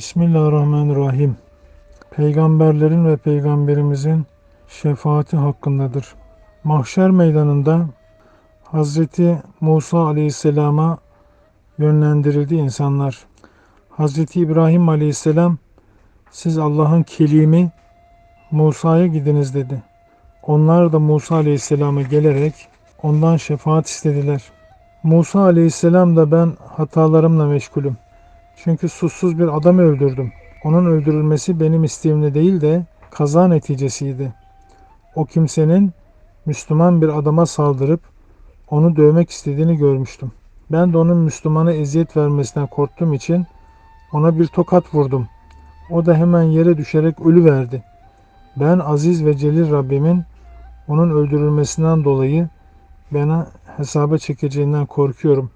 Bismillahirrahmanirrahim. Peygamberlerin ve peygamberimizin şefaati hakkındadır. Mahşer meydanında Hazreti Musa aleyhisselama yönlendirildi insanlar. Hazreti İbrahim aleyhisselam siz Allah'ın kelimi Musa'ya gidiniz dedi. Onlar da Musa aleyhisselama gelerek ondan şefaat istediler. Musa aleyhisselam da ben hatalarımla meşgulüm. Çünkü suçsuz bir adam öldürdüm. Onun öldürülmesi benim isteğimle değil de kaza neticesiydi. O kimsenin Müslüman bir adama saldırıp onu dövmek istediğini görmüştüm. Ben de onun Müslümana eziyet vermesinden korktuğum için ona bir tokat vurdum. O da hemen yere düşerek ölü verdi. Ben aziz ve celil Rabbimin onun öldürülmesinden dolayı bana hesaba çekeceğinden korkuyorum.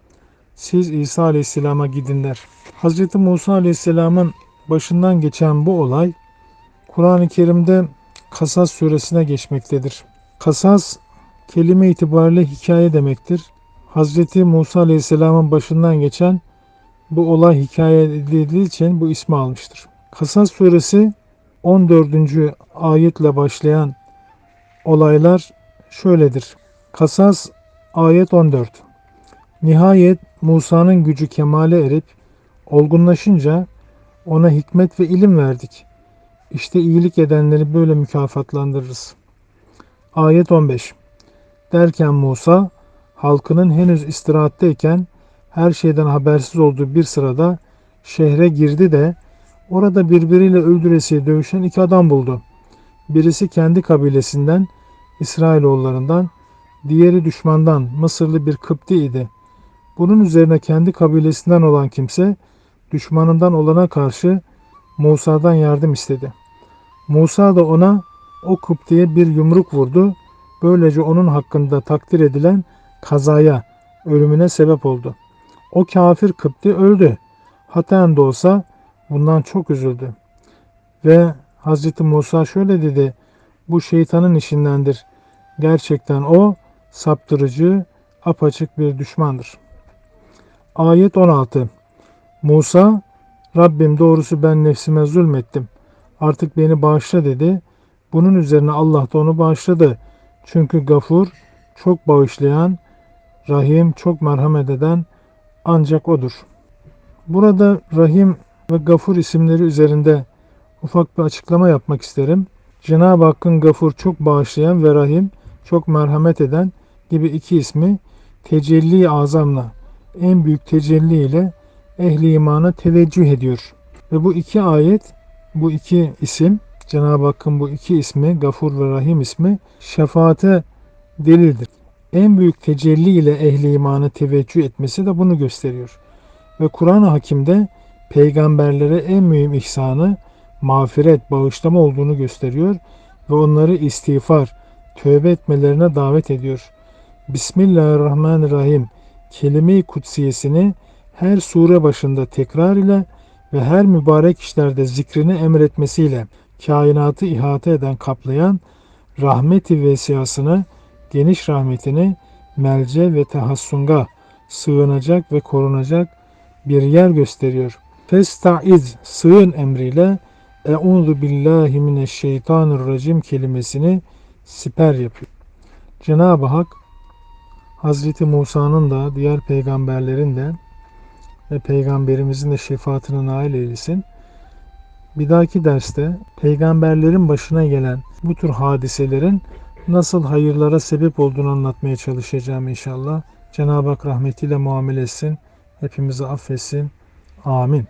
Siz İsa Aleyhisselam'a gidinler. Hz. Musa Aleyhisselam'ın başından geçen bu olay Kur'an-ı Kerim'de Kasas suresine geçmektedir. Kasas kelime itibariyle hikaye demektir. Hz. Musa Aleyhisselam'ın başından geçen bu olay hikaye edildiği için bu ismi almıştır. Kasas suresi 14. ayetle başlayan olaylar şöyledir. Kasas ayet 14. Nihayet Musa'nın gücü kemale erip olgunlaşınca ona hikmet ve ilim verdik. İşte iyilik edenleri böyle mükafatlandırırız. Ayet 15. Derken Musa halkının henüz istirahatteyken her şeyden habersiz olduğu bir sırada şehre girdi de orada birbiriyle öldüresiye dövüşen iki adam buldu. Birisi kendi kabilesinden İsrailoğullarından, diğeri düşmandan Mısırlı bir Kıpti idi. Bunun üzerine kendi kabilesinden olan kimse düşmanından olana karşı Musa'dan yardım istedi. Musa da ona o Kıpti'ye bir yumruk vurdu. Böylece onun hakkında takdir edilen kazaya, ölümüne sebep oldu. O kafir Kıpti öldü. Hataen de olsa bundan çok üzüldü. Ve Hazreti Musa şöyle dedi. Bu şeytanın işindendir. Gerçekten o saptırıcı, apaçık bir düşmandır. Ayet 16 Musa, Rabbim doğrusu ben nefsime zulmettim. Artık beni bağışla dedi. Bunun üzerine Allah da onu bağışladı. Çünkü gafur, çok bağışlayan, rahim, çok merhamet eden ancak odur. Burada rahim ve gafur isimleri üzerinde ufak bir açıklama yapmak isterim. Cenab-ı Hakk'ın gafur çok bağışlayan ve rahim çok merhamet eden gibi iki ismi tecelli azamla en büyük tecelli ile ehli imana teveccüh ediyor. Ve bu iki ayet, bu iki isim, Cenab-ı Hakk'ın bu iki ismi, Gafur ve Rahim ismi şefaate delildir. En büyük tecelli ile ehli imana teveccüh etmesi de bunu gösteriyor. Ve Kur'an-ı Hakim'de peygamberlere en mühim ihsanı mağfiret, bağışlama olduğunu gösteriyor ve onları istiğfar, tövbe etmelerine davet ediyor. Bismillahirrahmanirrahim kelime-i kutsiyesini her sure başında tekrar ile ve her mübarek işlerde zikrini emretmesiyle kainatı ihate eden kaplayan rahmeti vesiyasını, geniş rahmetini melce ve tahassunga sığınacak ve korunacak bir yer gösteriyor. Festaiz sığın emriyle Euzu billahi mineşşeytanirracim kelimesini siper yapıyor. Cenab-ı Hak Hazreti Musa'nın da diğer peygamberlerin de ve peygamberimizin de şefaatine nail eylesin. Bir dahaki derste peygamberlerin başına gelen bu tür hadiselerin nasıl hayırlara sebep olduğunu anlatmaya çalışacağım inşallah. Cenab-ı Hak rahmetiyle muamele etsin. Hepimizi affetsin. Amin.